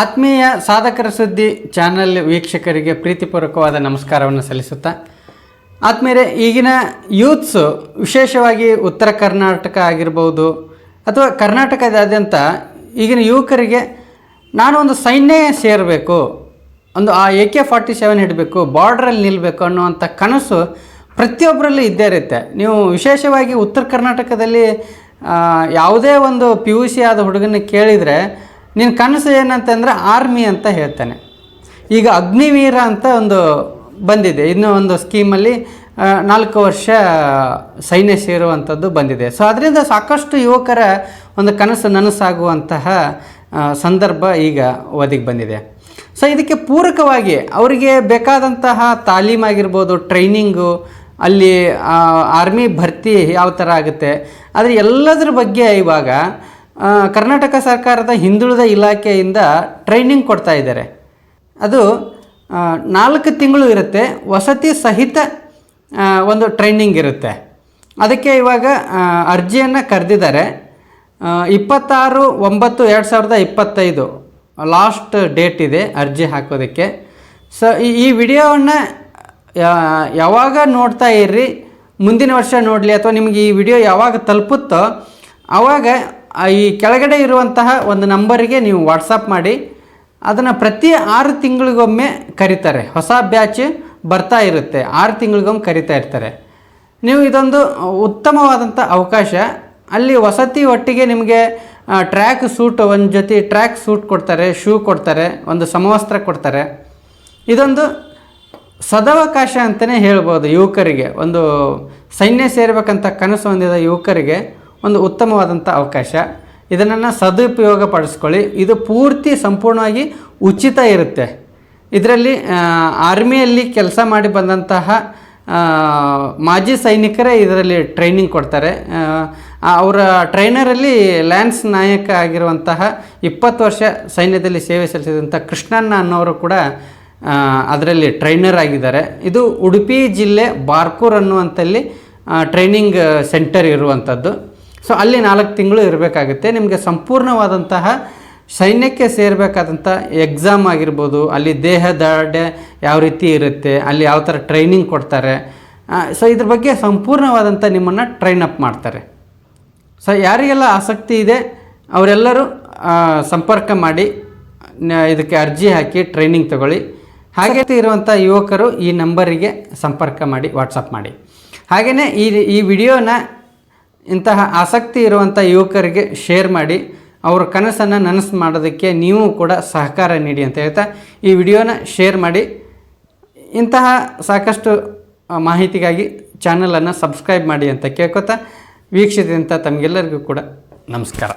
ಆತ್ಮೀಯ ಸಾಧಕರ ಸುದ್ದಿ ಚಾನಲ್ ವೀಕ್ಷಕರಿಗೆ ಪ್ರೀತಿಪೂರ್ವಕವಾದ ನಮಸ್ಕಾರವನ್ನು ಸಲ್ಲಿಸುತ್ತಾ, ಆತ್ಮೀಯರೇ, ಈಗಿನ ಯೂತ್ಸು ವಿಶೇಷವಾಗಿ ಉತ್ತರ ಕರ್ನಾಟಕ ಆಗಿರ್ಬೋದು ಅಥವಾ ಕರ್ನಾಟಕದಾದ್ಯಂತ ಈಗಿನ ಯುವಕರಿಗೆ ನಾನು ಒಂದು ಸೈನ್ಯ ಸೇರಬೇಕು, ಒಂದು ಆ ಎ ಕೆ ಫಾರ್ಟಿ ಸೆವೆನ್ ಹಿಡಬೇಕು, ಬಾರ್ಡ್ರಲ್ಲಿ ನಿಲ್ಲಬೇಕು ಅನ್ನುವಂಥ ಕನಸು ಪ್ರತಿಯೊಬ್ಬರಲ್ಲೂ ಇದ್ದೇ ಇರುತ್ತೆ. ನೀವು ವಿಶೇಷವಾಗಿ ಉತ್ತರ ಕರ್ನಾಟಕದಲ್ಲಿ ಯಾವುದೇ ಒಂದು ಪಿ ಯು ಸಿ ಆದ ಹುಡುಗನ ಕೇಳಿದರೆ ನಿನ್ನ ಕನಸು ಏನಂತಂದರೆ ಆರ್ಮಿ ಅಂತ ಹೇಳ್ತಾನೆ. ಈಗ ಅಗ್ನಿವೀರ ಅಂತ ಒಂದು ಬಂದಿದೆ. ಇನ್ನೂ ಒಂದು ಸ್ಕೀಮಲ್ಲಿ ನಾಲ್ಕು ವರ್ಷ ಸೈನ್ಯ ಸೇರುವಂಥದ್ದು ಬಂದಿದೆ. ಸೊ ಅದರಿಂದ ಸಾಕಷ್ಟು ಯುವಕರ ಒಂದು ಕನಸು ನನಸಾಗುವಂತಹ ಸಂದರ್ಭ ಈಗ ಒದಗಿ ಬಂದಿದೆ. ಸೊ ಇದಕ್ಕೆ ಪೂರಕವಾಗಿ ಅವರಿಗೆ ಬೇಕಾದಂತಹ ತಾಲೀಮಾಗಿರ್ಬೋದು ಟ್ರೈನಿಂಗು, ಅಲ್ಲಿ ಆರ್ಮಿ ಭರ್ತಿ ಯಾವ ಥರ ಆಗುತ್ತೆ ಆದರೆ ಎಲ್ಲದರ ಬಗ್ಗೆ ಇವಾಗ ಕರ್ನಾಟಕ ಸರ್ಕಾರದ ಹಿಂದುಳಿದ ಇಲಾಖೆಯಿಂದ ಟ್ರೈನಿಂಗ್ ಕೊಡ್ತಾ ಇದ್ದಾರೆ. ಅದು ನಾಲ್ಕು ತಿಂಗಳು ಇರುತ್ತೆ, ವಸತಿ ಸಹಿತ ಒಂದು ಟ್ರೈನಿಂಗ್ ಇರುತ್ತೆ. ಅದಕ್ಕೆ ಇವಾಗ ಅರ್ಜಿಯನ್ನು ಕರೆದಿದ್ದಾರೆ. ಇಪ್ಪತ್ತಾರು ಒಂಬತ್ತು ಎರಡು ಸಾವಿರದ ಇಪ್ಪತ್ತೈದು ಲಾಸ್ಟ್ ಡೇಟ್ ಇದೆ ಅರ್ಜಿ ಹಾಕೋದಕ್ಕೆ. ಸೊ ಈ ವಿಡಿಯೋವನ್ನು ಯಾವಾಗ ನೋಡ್ತಾ ಇರ್ರಿ, ಮುಂದಿನ ವರ್ಷ ನೋಡಲಿ, ಅಥವಾ ನಿಮಗೆ ಈ ವಿಡಿಯೋ ಯಾವಾಗ ತಲುಪುತ್ತೋ ಆವಾಗ ಈ ಕೆಳಗಡೆ ಇರುವಂತಹ ಒಂದು ನಂಬರಿಗೆ ನೀವು ವಾಟ್ಸಪ್ ಮಾಡಿ. ಅದನ್ನು ಪ್ರತಿ ಆರು ತಿಂಗಳಿಗೊಮ್ಮೆ ಕರೀತಾರೆ. ಹೊಸ ಬ್ಯಾಚ್ ಬರ್ತಾ ಇರುತ್ತೆ. ಆರು ತಿಂಗಳಿಗೊಮ್ಮೆ ಕರಿತಾ ಇರ್ತಾರೆ. ನೀವು ಇದೊಂದು ಉತ್ತಮವಾದಂಥ ಅವಕಾಶ. ಅಲ್ಲಿ ವಸತಿ ಒಟ್ಟಿಗೆ ನಿಮಗೆ ಟ್ರ್ಯಾಕ್ ಸೂಟ್ ಒಂದು ಜೊತೆ ಟ್ರ್ಯಾಕ್ ಸೂಟ್ ಕೊಡ್ತಾರೆ ಶೂ ಕೊಡ್ತಾರೆ, ಒಂದು ಸಮವಸ್ತ್ರ ಕೊಡ್ತಾರೆ. ಇದೊಂದು ಸದವಕಾಶ ಅಂತಲೇ ಹೇಳ್ಬೋದು ಯುವಕರಿಗೆ. ಒಂದು ಸೈನ್ಯ ಸೇರಬೇಕಂತ ಕನಸು ಹೊಂದಿದ ಯುವಕರಿಗೆ. ಒಂದು ಉತ್ತಮವಾದಂಥ ಅವಕಾಶ. ಇದನ್ನು ಸದುಪಯೋಗ ಪಡಿಸ್ಕೊಳ್ಳಿ ಇದು ಪೂರ್ತಿ ಸಂಪೂರ್ಣವಾಗಿ ಉಚಿತ ಇರುತ್ತೆ. ಇದರಲ್ಲಿ ಆರ್ಮಿಯಲ್ಲಿ ಕೆಲಸ ಮಾಡಿ ಬಂದಂತಹ ಮಾಜಿ ಸೈನಿಕರೇ ಇದರಲ್ಲಿ ಟ್ರೈನಿಂಗ್ ಕೊಡ್ತಾರೆ. ಅವರ ಟ್ರೈನರಲ್ಲಿ ಲ್ಯಾನ್ಸ್ ನಾಯಕ ಆಗಿರುವಂತಹ ಇಪ್ಪತ್ತು ವರ್ಷ ಸೈನ್ಯದಲ್ಲಿ ಸೇವೆ ಸಲ್ಲಿಸಿದಂಥ ಕೃಷ್ಣಣ್ಣ ಅನ್ನೋರು ಕೂಡ ಅದರಲ್ಲಿ ಟ್ರೈನರ್ ಆಗಿದ್ದಾರೆ. ಇದು ಉಡುಪಿ ಜಿಲ್ಲೆ ಬಾರ್ಕೂರ್ ಅನ್ನುವಂಥಲ್ಲಿ ಟ್ರೈನಿಂಗ್ ಸೆಂಟರ್ ಇರುವಂಥದ್ದು ಸೊ ಅಲ್ಲಿ ನಾಲ್ಕು ತಿಂಗಳು ಇರಬೇಕಾಗುತ್ತೆ. ನಿಮಗೆ ಸಂಪೂರ್ಣವಾದಂತಹ ಸೈನ್ಯಕ್ಕೆ ಸೇರಬೇಕಾದಂಥ ಎಕ್ಸಾಮ್ ಆಗಿರ್ಬೋದು ಅಲ್ಲಿ ದೇಹ ದಾಢ್ಯ ಯಾವ ರೀತಿ ಇರುತ್ತೆ ಅಲ್ಲಿ ಯಾವ ಥರ ಟ್ರೈನಿಂಗ್ ಕೊಡ್ತಾರೆ ಸೊ ಇದ್ರ ಬಗ್ಗೆ ಸಂಪೂರ್ಣವಾದಂಥ ನಿಮ್ಮನ್ನು ಟ್ರೈನ್ ಅಪ್ ಮಾಡ್ತಾರೆ. ಸೊ ಯಾರಿಗೆಲ್ಲ ಆಸಕ್ತಿ ಇದೆ ಅವರೆಲ್ಲರೂ ಸಂಪರ್ಕ ಮಾಡಿ ಇದಕ್ಕೆ ಅರ್ಜಿ ಹಾಕಿ ಟ್ರೈನಿಂಗ್ ತಗೊಳ್ಳಿ. ಹಾಗೆ ಇರುವಂಥ ಯುವಕರು ಈ ನಂಬರಿಗೆ ಸಂಪರ್ಕ ಮಾಡಿ ವಾಟ್ಸಪ್ ಮಾಡಿ. ಹಾಗೆಯೇ ಈ ಈ ವಿಡಿಯೋನ ಇಂತಹ ಆಸಕ್ತಿ ಇರುವಂಥ ಯುವಕರಿಗೆ ಶೇರ್ ಮಾಡಿ ಅವ್ರ ಕನಸನ್ನು ನನಸು ಮಾಡೋದಕ್ಕೆ ನೀವು ಕೂಡ ಸಹಕಾರ ನೀಡಿ ಅಂತ ಹೇಳ್ತಾ ಈ ವಿಡಿಯೋನ ಶೇರ್ ಮಾಡಿ. ಇಂತಹ ಸಾಕಷ್ಟು ಮಾಹಿತಿಗಾಗಿ ಚಾನಲನ್ನು ಸಬ್ಸ್ಕ್ರೈಬ್ ಮಾಡಿ ಅಂತ ಕೇಳ್ಕೊತಾ ವೀಕ್ಷಿಸಿದಂಥ ತಮಗೆಲ್ಲರಿಗೂ ಕೂಡ ನಮಸ್ಕಾರ.